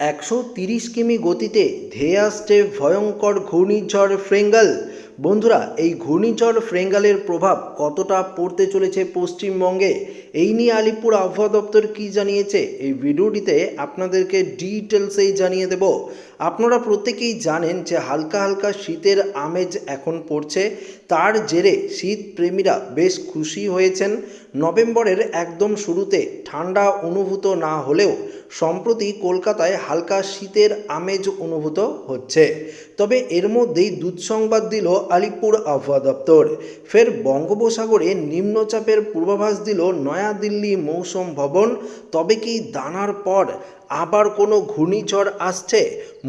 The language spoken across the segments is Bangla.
একশো তিরিশ কিমি গতিতে ধেয়ে আসছে ভয়ঙ্কর ঘূর্ণিঝড় ফ্রেঙ্গাল বন্ধুরা, এই ঘূর্ণিঝড় ফ্রেঙ্গালের প্রভাব কতটা পড়তে চলেছে পশ্চিমবঙ্গে? এই নিয়ে আলিপুর আবহাওয়া দপ্তর কী জানিয়েছে? এই ভিডিওটিতে আপনাদেরকে ডিটেলসেই জানিয়ে দেব। আপনারা প্রত্যেকেই জানেন যে হালকা হালকা শীতের আমেজ এখন পড়ছে। তার জেরে শীত প্রেমীরা বেশ খুশি হয়েছেন। নভেম্বরের একদম শুরুতে ঠান্ডা অনুভূত না হলেও সম্প্রতি কলকাতায় হালকা শীতের আমেজ অনুভূত হচ্ছে। তবে এর মধ্যেই দুঃসংবাদ দিল আলিপুর আবহাওয়া দপ্তর। ফের বঙ্গোপসাগরে নিম্নচাপের পূর্বাভাস দিল নয়াদিল্লি মৌসুম ভবন। তবে কি দানার পর? আবার কোনো ঘূর্ণিঝড় আসছে?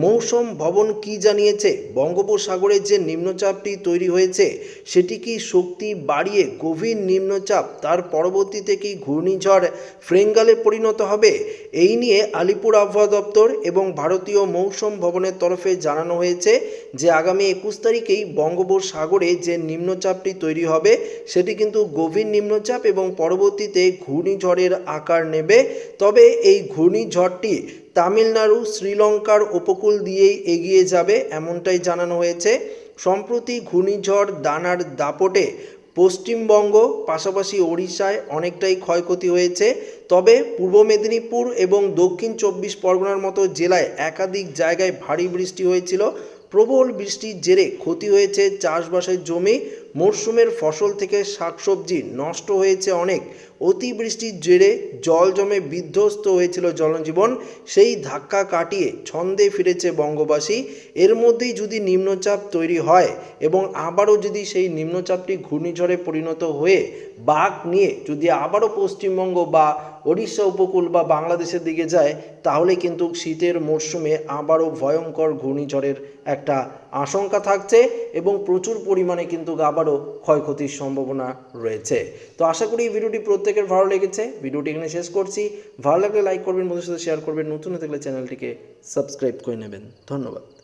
মৌসুম ভবন কি জানিয়েছে? বঙ্গোপসাগরে যে নিম্নচাপটি তৈরি হয়েছে, সেটি কি শক্তি বাড়িয়ে গভীর নিম্নচাপ, তার পরবর্তীতে কি ঘূর্ণিঝড় ফ্রেঙ্গালে পরিণত হবে? এই নিয়ে আলিপুর আবহাওয়া দপ্তর এবং ভারতীয় মৌসুম ভবনের তরফে জানানো হয়েছে যে, আগামী একুশ তারিখেই বঙ্গোপসাগরে যে নিম্নচাপটি তৈরি হবে, সেটি কিন্তু গভীর নিম্নচাপ এবং পরবর্তীতে ঘূর্ণিঝড়ের আকার নেবে। তবে এই ঘূর্ণিঝড়টি তামিলনাড়ু, শ্রীলঙ্কার উপকূল দিয়েই এগিয়ে যাবে এমনটাই জানানো হয়েছে। সম্প্রতি ঘূর্ণিঝড় দানার দাপটে পশ্চিমবঙ্গ, পাশাপাশি ওড়িশায় অনেকটাই ক্ষয়ক্ষতি হয়েছে। তবে পূর্ব মেদিনীপুর এবং দক্ষিণ চব্বিশ পরগনার মতো জেলায় একাধিক জায়গায় ভারী বৃষ্টি হয়েছিল। প্রবল বৃষ্টির জেরে ক্ষতি হয়েছে চাষবাসের জমি। মরশুমের ফসল থেকে শাকসবজি নষ্ট হয়েছে অনেক। অতিবৃষ্টির জেরে জল জমে বিধ্বস্ত হয়েছিল জনজীবন। সেই ধাক্কা কাটিয়ে ছন্দে ফিরেছে বঙ্গবাসী। এর মধ্যেই যদি নিম্নচাপ তৈরি হয় এবং আবারও যদি সেই নিম্নচাপটি ঘূর্ণিঝড়ে পরিণত হয়ে বাঘ নিয়ে যদি আবারও পশ্চিমবঙ্গ বা ওড়িশা উপকূল বা বাংলাদেশের দিকে যায়, তাহলে কিন্তু শীতের মরশুমে আবারও ভয়ঙ্কর ঘূর্ণিঝড়ের একটা আশঙ্কা থাকছে এবং প্রচুর পরিমাণে কিন্তু আবারও ক্ষয়ক্ষতির সম্ভাবনা রয়েছে। তো আশা করি এই ভিডিওটি প্রত্যেকের ভালো লেগেছে। ভিডিওটি এখানে শেষ করছি। ভালো লাগলে লাইক করবেন, বন্ধুদের সাথে শেয়ার করবেন। নতুন হয়ে থাকলে চ্যানেলটিকে সাবস্ক্রাইব করে নেবেন। ধন্যবাদ।